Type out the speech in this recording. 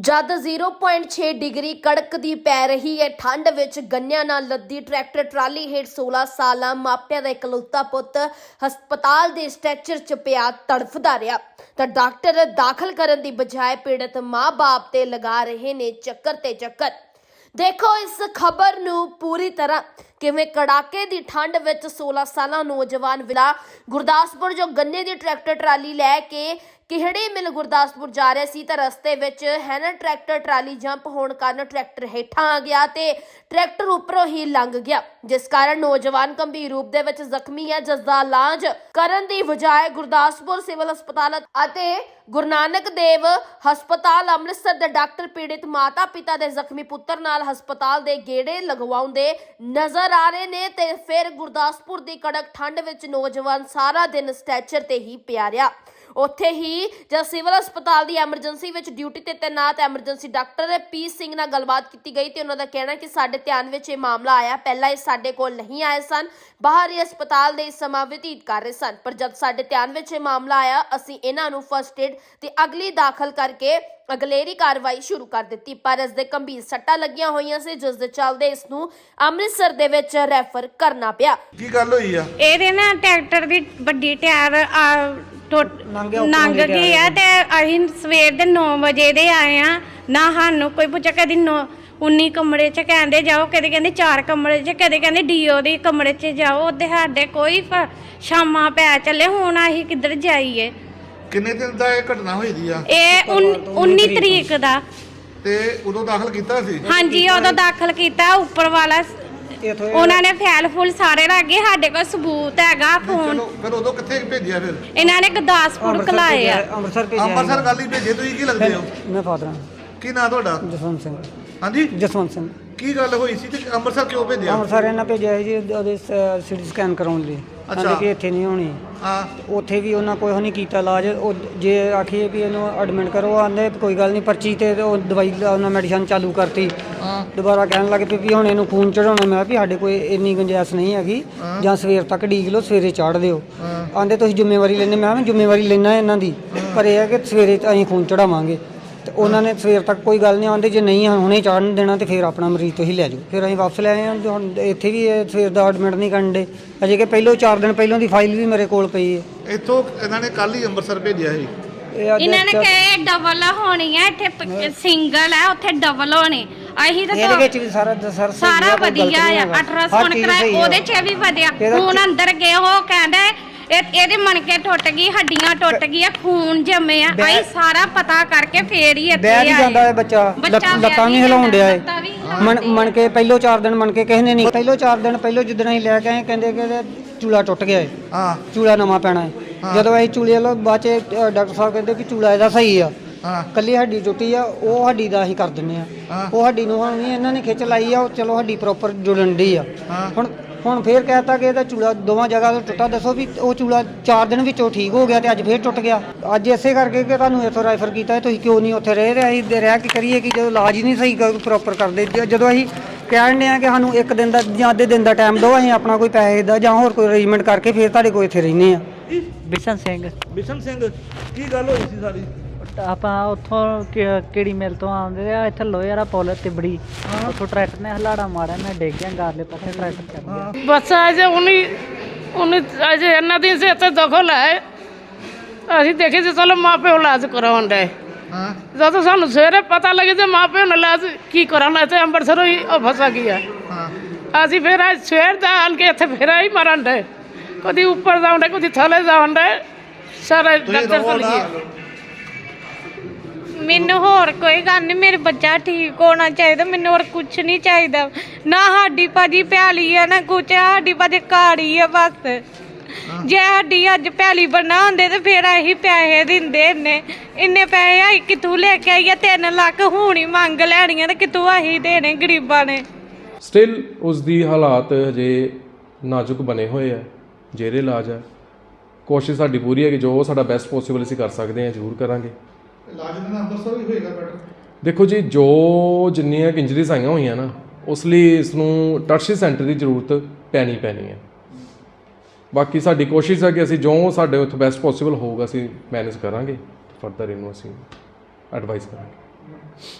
ਜਦ 0.6 ਡਿਗਰੀ ਕੜਕਦੀ ਪੈ ਰਹੀ ਹੈ, ਠੰਡ ਵਿੱਚ ਗੰਨਿਆਂ ਨਾਲ ਲੱਦੀ ਟਰੈਕਟਰ, ਟਰਾਲੀ ਹੇਠ 16 ਸਾਲਾਂ ਮਾਪਿਆਂ ਦਾ ਇਕਲੌਤਾ ਪੁੱਤ ਹਸਪਤਾਲ ਦੇ ਸਟ੍ਰੈਚਰ 'ਚ ਪਿਆ ਤੜਫਦਾ ਰਿਹਾ। ਤਾਂ ਡਾਕਟਰ ਦਾਖਲ ਕਰਨ ਦੀ ਬਜਾਏ ਪੀੜਤ ਮਾਂ-ਬਾਪ ਤੇ ਲਗਾ ਰਹੇ ਨੇ ਚੱਕਰ ਤੇ ਚੱਕਰ। ਦੇਖੋ ਇਸ ਖਬਰ ਨੂੰ ਪੂਰੀ ਤਰ੍ਹਾਂ ਕਿਵੇਂ ਕੜਾਕੇ ਦੀ ਠੰਡ ਵਿੱਚ 16 ਸਾਲਾਂ ਨੌਜਵਾਨ ਵਿਲਾ ਗੁਰਦਾਸਪੁਰ ਜੋ ਗੰਨੇ ਦੀ ਟਰੈਕਟਰ, ਟਰਾਲੀ ਲੈ ਕੇ ਕਿਹੜੇ ਮਿਲ ਗੁਰਦਾਸਪੁਰ ਜਾ ਰਿਹਾ ਸੀ ਤਾਂ ਰਸਤੇ ਵਿੱਚ ਹੈ ਟਰੈਕਟਰ, ਟਰਾਲੀ ਜੰਪ ਹੋਣ ਕਾਰਨ ਟਰੈਕਟਰ ਹੇਠਾਂ ਆ ਗਿਆ ਤੇ ਟਰੈਕਟਰ ਉੱਪਰੋਂ ਹੀ ਲੰਘ ਗਿਆ। ਜਿਸ ਕਾਰਨ ਨੌਜਵਾਨ ਗੰਭੀਰ ਰੂਪ ਦੇ ਵਿੱਚ ਜ਼ਖਮੀ ਹੈ, ਜਿਸ ਦਾ ਇਲਾਜ ਕਰਨ ਦੀ ਬਜਾਏ ਗੁਰਦਾਸਪੁਰ ਸਿਵਲ ਹਸਪਤਾਲ ਅਤੇ ਗੁਰੂ ਨਾਨਕ ਦੇਵ ਹਸਪਤਾਲ ਅੰਮ੍ਰਿਤਸਰ ਦੇ ਡਾਕਟਰ ਪੀੜਿਤ ਮਾਤਾ ਪਿਤਾ ਦੇ ਜ਼ਖਮੀ ਪੁੱਤਰ ਨਾਲ ਹਸਪਤਾਲ ਦੇ ਗੇੜੇ ਲਗਵਾਉਂਦੇ ਨਜ਼ਰ ਆ ਰਹੇ ਨੇ ਤੇ ਫਿਰ ਗੁਰਦਾਸਪੁਰ ਦੀ ਕੜਕ ਠੰਡ ਵਿੱਚ ਨੌਜਵਾਨ ਸਾਰਾ ਦਿਨ ਸਟੈਚਰ ਤੇ ਹੀ ਪਿਆ ਰਿਹਾ। ਉੱਥੇ ਹੀ ਜਦ ਸਿਵਲ ਹਸਪਤਾਲ ਦੀ ਐਮਰਜੈਂਸੀ ਵਿੱਚ ਡਿਊਟੀ ਤੇ ਤੈਨਾਤ ਐਮਰਜੈਂਸੀ ਡਾਕਟਰ ਪੀ ਸਿੰਘ ਨਾਲ ਗੱਲਬਾਤ ਕੀਤੀ ਗਈ ਤੇ ਉਹਨਾਂ ਦਾ ਕਹਿਣਾ ਕਿ ਸਾਡੇ ਧਿਆਨ ਵਿੱਚ ਇਹ ਮਾਮਲਾ ਆਇਆ। ਪਹਿਲਾਂ ਇਹ ਸਾਡੇ ਕੋਲ ਨਹੀਂ ਆਏ ਸਨ ਬਾਹਰ ਹੀ ਹਸਪਤਾਲ ਦੇ ਸਮਾਂ ਬਤੀਤ ਕਰ ਰਹੇ ਸਨ। ਪਰ ਜਦ ਸਾਡੇ ਧਿਆਨ ਵਿੱਚ ਇਹ ਮਾਮਲਾ ਆਇਆ ਅਸੀਂ ਇਹਨਾਂ ਨੂੰ ਫਸਟ ਏਡ ਤੇ ਅਗਲੀ ਦਾਖਲ ਕਰਕੇ ਅਗਲੇਰੀ ਕਾਰਵਾਈ ਸ਼ੁਰੂ ਕਰ ਦਿੱਤੀ। ਪਰ ਇਸ ਦੇ ਗੰਭੀਰ ਸੱਟਾਂ ਲੱਗੀਆਂ ਹੋਈਆਂ ਸੀ ਜਿਸ ਦੇ ਚੱਲਦੇ ਇਸ ਨੂੰ ਅੰਮ੍ਰਿਤਸਰ ਦੇ ਵਿੱਚ ਰੈਫਰ ਕਰਨਾ ਪਿਆ। ਕੀ ਗੱਲ ਹੋਈ ਆ? ਇਹਦੇ ਨਾਲ ਟਰੈਕਟਰ ਦੀ ਵੱਡੀ ਟਾਇਰ ਆ, ਟੁੱਟ ਲੰਘ ਗਈ ਆ ਤੇ ਅਸੀਂ ਸਵੇਰ ਦੇ 9 ਵਜੇ ਦੇ ਆਏ ਆ। ਨਾ ਸਾਨੂੰ ਕੋਈ ਪੁੱਛਿਆ ਕਦੀ 19 ਕਮਰੇ ਚ ਕਹਿੰਦੇ ਜਾਓ ਕਦੇ ਕਹਿੰਦੇ 4 ਕਮਰੇ ਚ ਕਦੇ ਕਹਿੰਦੇ ਡੀਓ ਦੇ ਕਮਰੇ ਚ ਜਾਓ ਉਹਦੇ ਸਾਡੇ ਕੋਈ ਫ- ਸ਼ਾਮਾਂ ਪੈ ਚੱਲੇ ਹੁਣ ਅਸੀਂ ਕਿੱਧਰ ਜਾਈਏ? ਕਿੰਨੇ ਦਿਨ ਦਾ ਇਹ ਘਟਨਾ ਹੋਈ ਦੀ ਆ? ਇਹ 19 ਤਰੀਕ ਦਾ। ਤੇ ਉਦੋਂ ਦਾਖਲ ਕੀਤਾ ਸੀ? ਹਾਂਜੀ ਉਦੋਂ ਦਾਖਲ ਕੀਤਾ ਉੱਪਰ ਵਾਲਾ ਉਹਨਾਂ ਨੇ ਫੈਲ ਫੁੱਲ ਸਾਰੇ ਲੱਗੇ ਸਾਡੇ ਕੋਲ ਸਬੂਤ ਹੈਗਾ ਫੋਨ ਚਲੋ ਫਿਰ ਉਦੋਂ ਕਿੱਥੇ ਭੇਜਿਆ ਫਿਰ? ਇਹਨਾਂ ਨੇ ਗੁਰਦਾਸਪੁਰ ਕਲਾਏ ਆ। ਅੰਮ੍ਰਿਤਸਰ ਭੇਜਿਆ। ਅੰਮ੍ਰਿਤਸਰ ਗੱਲ ਹੀ ਭੇਜੇ ਤੁਸੀਂ ਕੀ ਲੱਗਦੇ ਹੋ? ਮੈਂ ਫਾਦਰ ਹਾਂ। ਕੀ ਨਾਂ ਤੁਹਾਡਾ? ਜਸਵੰਤ ਸਿੰਘ। ਹਾਂਜੀ? ਜਸਵੰਤ ਸਿੰਘ। ਕੀ ਗੱਲ ਹੋਈ ਸੀ ਤੇ ਅੰਮ੍ਰਿਤਸਰ ਕਿਉਂ ਭੇਜਿਆ? ਅੰਮ੍ਰਿਤਸਰ ਇਹਨਾਂ ਭੇਜਿਆ ਸੀ ਜੀ ਉਹਦੇ ਸਿਟੀ ਸਕੈਨ ਕਰਾਉਣ ਲਈ। ਕਹਿੰਦੇ ਕਿ ਇੱਥੇ ਨਹੀਂ ਹੋਣੀ। ਹਾਂ। ਉੱਥੇ ਵੀ ਉਹਨਾਂ ਕੋਈ ਨਹੀਂ ਕੀਤਾ ਇਲਾਜ। ਉਹ ਜੇ ਆਖੀਏ ਵੀ ਇਹਨੂੰ ਐਡਮਿਟ ਕਰੋ ਆਂਦੇ ਕੋਈ ਗੱਲ ਨਹੀਂ ਪਰਚੀ ਤੇ ਉਹ ਦਵਾਈ ਉਹਨਾਂ ਮੈਡੀਸਨ ਚਾਲੂ ਕਰਤੀ। ਹਾਂ। ਦੁਬਾਰਾ ਕਹਿਣ ਲੱਗ ਪਏ ਵੀ ਹੁਣ ਇਹਨੂੰ ਖੂਨ ਚੜਾਉਣਾ ਮੈਂ ਵੀ ਸਾਡੇ ਕੋਈ ਇੰਨੀ ਗੁੰਜਾਇਸ਼ ਨਹੀਂ ਹੈਗੀ। ਜਾਂ ਸਵੇਰ ਤੱਕ ਡੀਕ ਲਓ ਸਵੇਰੇ ਚਾੜ ਦਿਓ। ਆਂਦੇ ਤੁਸੀਂ ਜ਼ਿੰਮੇਵਾਰੀ ਲੈਣੇ ਮੈਂ ਕਿਹਾ ਜ਼ਿੰਮੇਵਾਰੀ ਲੈਣਾ ਇਹਨਾਂ ਦੀ। ਪਰ ਇਹ ਹੈ ਕਿ ਸਵੇਰੇ ਅਸੀਂ ਖੂਨ ਚੜਾਵਾਂਗੇ ਤੇ ਉਹਨਾਂ ਨੇ ਸਵੇਰ ਤੱਕ ਕੋਈ ਗੱਲ ਨਹੀਂ ਆਂਦੇ ਜੇ ਨਹੀਂ ਹੁਣੇ ਚਾੜਨ ਦੇਣਾ ਤੇ ਫਿਰ ਆਪਣਾ ਮਰੀਜ਼ ਤੁਸੀਂ ਲੈ ਜਾਓ। ਫਿਰ ਅਸੀਂ ਵਾਪਸ ਲੈ ਆਏ ਹਾਂ ਤੇ ਹੁਣ ਇੱਥੇ ਵੀ ਇਹ ਸਵੇਰ ਦਾ ਐਡਮਿਟ ਨਹੀਂ ਕਰਨ ਦੇ। ਅਜੇ ਕਿ ਪਹਿਲੋਂ 4 ਦਿਨ ਪਹਿਲਾਂ ਦੀ ਫਾਈਲ ਵੀ ਮੇਰੇ ਕੋਲ ਪਈ ਹੈ। ਇੱਥੋਂ ਇਹਨਾਂ ਨੇ ਕੱਲ ਹੀ ਅੰਮ੍ਰਿਤਸਰ ਭੇਜਿਆ ਸੀ। ਇਹ ਅੱਜ ਇਹਨਾਂ ਨੇ ਕਹੇ ਡਬਲ ਹੋਣੀ ਹੈ ਇੱਥੇ ਸਿੰਗਲ ਹੈ ਉੱਥੇ ਡਬਲ ਹੋਣੀ। ਅਸੀਂ ਤਾਂ ਇਹਦੇ ਵਿੱਚ ਵੀ ਸਾਰਾ ਸਰ ਸਾਰਾ ਵਧੀਆ ਆ ਅਲਟਰਾਸਾਊਂਡ ਕਰਾਇਆ ਉਹਦੇ 'ਚ ਵੀ ਵਧੀਆ। ਇਹਦਾ ਹੁਣ ਅੰਦਰ ਗਏ ਉਹ ਕਹਿੰਦੇ ਇਹ- ਇਹਦੇ ਮਣਕੇ ਟੁੱਟ ਗਈ ਹੱਡੀਆਂ ਟੁੱਟ ਗਈਆਂ ਖੂਨ ਜੰਮੇ ਆ ਅਸੀਂ ਸਾਰਾ ਪਤਾ ਕਰਕੇ ਫੇਰ ਹੀ ਇੱਥੇ ਬਹਿ ਨਹੀਂ ਜਾਂਦਾ ਇਹ ਬੱਚਾ। ਬੱਚਾ ਲੱਤ- ਬਹਿ ਲੱਤਾਂ ਨਹੀਂ ਨਹੀਂ ਹਿਲਾਉਣ ਡਿਆ ਲੱਤਾਂ ਵੀ ਇਹ ਮਣ ਮਣ ਕੇ ਪਹਿਲੋਂ 4 ਦਿਨ ਮਣ ਕੇ ਕਿਸੇ ਨੇ ਨਹੀਂ ਪਹਿਲੋਂ 4 ਦਿਨ ਪਹਿਲੋਂ ਜਿੱਦਣ ਅਸੀਂ ਲੈ ਕੇ ਆਏ ਕਹਿੰਦੇ ਕਿ ਇਹਦਾ ਚੂਲਾ ਟੁੱਟ ਗਿਆ ਹੈ ਹਾਂ। ਚੂਲਾ ਨਵਾਂ ਪੈਣਾ ਹੈ। ਜਦੋਂ ਅਸੀਂ ਚੂਲੇ ਵਾਲੋ ਬਾਅਦ ਚ ਅ, ਡਾਕਟਰ ਸਾਹਿਬ ਕਹਿੰਦੇ ਵੀ ਚੂਲਾ ਇਹਦਾ ਸਹੀ ਆ। ਹਾਂ। ਕੱਲੀ ਹੱਡੀ ਟੁੱਟੀ ਆ ਉਹ ਹੱਡੀ ਦਾ ਅਸੀਂ ਕਰ ਦਿੰਨੇ ਆ। ਹਾਂ। ਉਹ ਹੱਡੀ ਨੂੰ ਹੁਣ ਵੀ ਇਹਨਾਂ ਨੇ ਖਿੱਚ ਲਾਈ ਆ ਉਹ ਚਲੋ ਹੱਡੀ ਪ੍ਰੋਪਰ ਜੁੜਨ ਦੀ ਆ। ਹਾਂ। ਹੁਣ ਹੁਣ ਫੇਰ ਕਹਿਤਾ ਕਿ ਇਹਦਾ ਚੂਲਾ ਦੋਵਾਂ ਜਗ੍ਹਾ ਤੋਂ ਟੁੱਟਾ ਦੱਸੋ ਵੀ ਉਹ ਚੂਲਾ 4 ਦਿਨ ਵਿੱਚੋਂ ਠੀਕ ਹੋ ਗਿਆ ਤੇ ਅੱਜ ਫੇਰ ਟੁੱਟ ਗਿਆ। ਅੱਜ ਇਸੇ ਕਰਕੇ ਕਿ ਤੁਹਾਨੂੰ ਇੱਥੋਂ ਰੈਫਰ ਕੀਤਾ ਹੈ, ਤੁਸੀਂ ਕਿਉਂ ਨਹੀਂ ਉੱਥੇ ਰਹਿ ਰਹੇ? ਅਸੀਂ ਦੇ ਰਿਹਾ ਕੀ ਕਰੀਏ ਕਿ ਜਦੋਂ ਇਲਾਜ ਹੀ ਨਹੀਂ ਸਹੀ ਪ੍ਰੋਪਰ ਕਰਦੇ। ਜਦੋਂ ਅਸੀਂ ਕਹਿਣ ਆ ਕਿ ਸਾਨੂੰ ਇੱਕ ਦਿਨ ਦਾ ਜਾਂ ਅੱਧੇ ਦਿਨ ਦਾ ਟਾਈਮ ਦਿਓ ਅਸੀਂ ਆਪਣਾ ਕੋਈ ਪੈਸੇ ਦਾ ਜਾਂ ਹੋਰ ਕੋਈ ਅਰੇਂਜਮੈਂਟ ਕਰਕੇ ਫੇਰ ਤੁਹਾਡੇ ਕੋਲ ਇੱਥੇ ਰਹਿੰਦੇ ਆ ਬਿਸ਼ਨ ਸਿੰਘ। ਬਿਸ਼ਨ ਸਿੰਘ ਕੀ ਗੱਲ ਹੋਈ ਸੀ ਸਾਰੀ? ਆਪਾਂ ਉੱਥੋਂ ਕਿ- ਕਿਹੜੀ ਮਿਲ ਤੋਂ ਆਉਂਦੇ ਆ ਇੱਥੇ ਲੋਹੇ ਵਾਲਾ ਪੁਲ ਤਿਬੜੀ। ਉੱਥੋਂ ਟਰੈਕਟਰ ਨੇ ਹਲਾੜਾ ਮਾਰਿਆ ਮੈਂ ਡਿੱਗ ਗਿਆ ਗਾਰਲੇ ਪਾਸੇ ਟਰੈਕਟਰ ਚੱਲ ਗਿਆ। ਬਸ ਅਜੇ ਉਨੀ ਉਨੀ ਅਜੇ ਇਹਨਾਂ ਦੀ ਸੇ ਤੇ ਦਖਲ ਹੈ। ਅਸੀਂ ਦੇਖੇ ਜੇ ਚਲੋ ਮਾਪੇ ਇਲਾਜ ਕਰਾਉਣ ਦੇ ਹਾਂ। ਜਦੋਂ ਸਾਨੂੰ ਸਵੇਰੇ ਪਤਾ ਲੱਗੇ ਤੇ ਮਾਪੇ ਨੂੰ ਇਲਾਜ ਕੀ ਕਰਾਉਣਾ ਤੇ ਅੰਮ੍ਰਿਤਸਰੋਂ ਹੀ ਉਹ ਫਸਾ ਗਿਆ ਹਾਂ। ਅਸੀਂ ਫਿਰ ਅੱਜ ਸਵੇਰ ਦਾ ਆਣ ਕੇ ਇੱਥੇ ਫਿਰ ਹੀ ਮਰਨ ਦੇ ਕਦੀ ਉੱਪਰ ਜਾਉਂਦੇ ਕਦੀ ਥੱਲੇ ਜਾਉਂਦੇ ਸਾਰੇ ਤੁਸੀਂ ਡਾਕਟਰ ਨਾ ਗਏ। ਮੈਨੂੰ ਹੋਰ ਕੋਈ ਗੱਲ ਨਹੀਂ ਮੇਰੇ ਬੱਚਾ ਠੀਕ ਹੋਣਾ ਚਾਹੀਦਾ ਮੈਨੂੰ ਹੋਰ ਕੁਝ ਨਹੀਂ ਚਾਹੀਦਾ। ਨਾ ਸਾਡੀ ਭਾਜੀ ਪਿਆਲੀ ਆ ਨਾ ਕੁਛ ਸਾਡੀ ਭਾਜੀ ਕਾੜੀ ਆ ਬਸ। ਜੇ ਸਾਡੀ ਅੱਜ ਪਿਆਲੀ ਬਣਾ ਹੁੰਦੇ ਤੇ ਫਿਰ ਅਸੀਂ ਪੈਸੇ ਦਿੰਦੇ ਨੇ ਇੰਨੇ ਪੈਸੇ ਅਸੀਂ ਕਿੱਥੋਂ ਲੈ ਕੇ ਆਈਏ? 3 ਲੱਖ ਹੁਣ ਮੰਗ ਲੈਣੀਆਂ ਤੇ ਕਿੱਥੋਂ ਅਸੀਂ ਦੇਣੇ ਗਰੀਬਾਂ ਨੇ? ਸਟਿਲ ਉਸ ਦੀ ਹਾਲਾਤ ਹਜੇ ਨਾਜ਼ੁਕ ਬਣੇ ਹੋਏ ਆ ਜੇਰੇ ਇਲਾਜ ਹੈ ਕੋਸ਼ਿਸ਼ ਸਾਡੀ ਪੂਰੀ ਹੈ ਕਿ ਜੋ ਸਾਡਾ ਬੈਸਟ ਪੋਸੀਬਲ ਅਸੀਂ ਕਰ ਸਕਦੇ ਹਾਂ ਜ਼ਰੂਰ ਕਰਾਂਗੇ। ਇਲਾਜ ਦੇ ਨਾਲ ਅੰਮ੍ਰਿਤਸਰ ਵੀ ਹੋਏਗਾ ਬੈਟਰ ਦੇਖੋ ਜੀ, ਜੋ ਜਿੰਨੀਆਂ ਇੰਜਰੀਜ਼ ਆਈਆਂ ਹੋਈਆਂ ਨਾ, ਉਸ ਲਈ ਇਸ ਨੂੰ ਟਰਸ਼ੀ ਸੈਂਟਰ ਦੀ ਜ਼ਰੂਰਤ ਪੈਣੀ ਪੈਣੀ ਹੈ। ਬਾਕੀ ਸਾਡੀ ਕੋਸ਼ਿਸ਼ ਹੈ ਕਿ ਅਸੀਂ ਜੋ ਸਾਡੇ ਉੱਥੇ ਬੈਸਟ ਪੋਸੀਬਲ ਹੋਊਗਾ, ਅਸੀਂ ਮੈਨੇਜ ਕਰਾਂਗੇ। ਫਰਦਰ ਇਹਨੂੰ ਅਸੀਂ ਐਡਵਾਈਸ ਕਰਾਂਗੇ।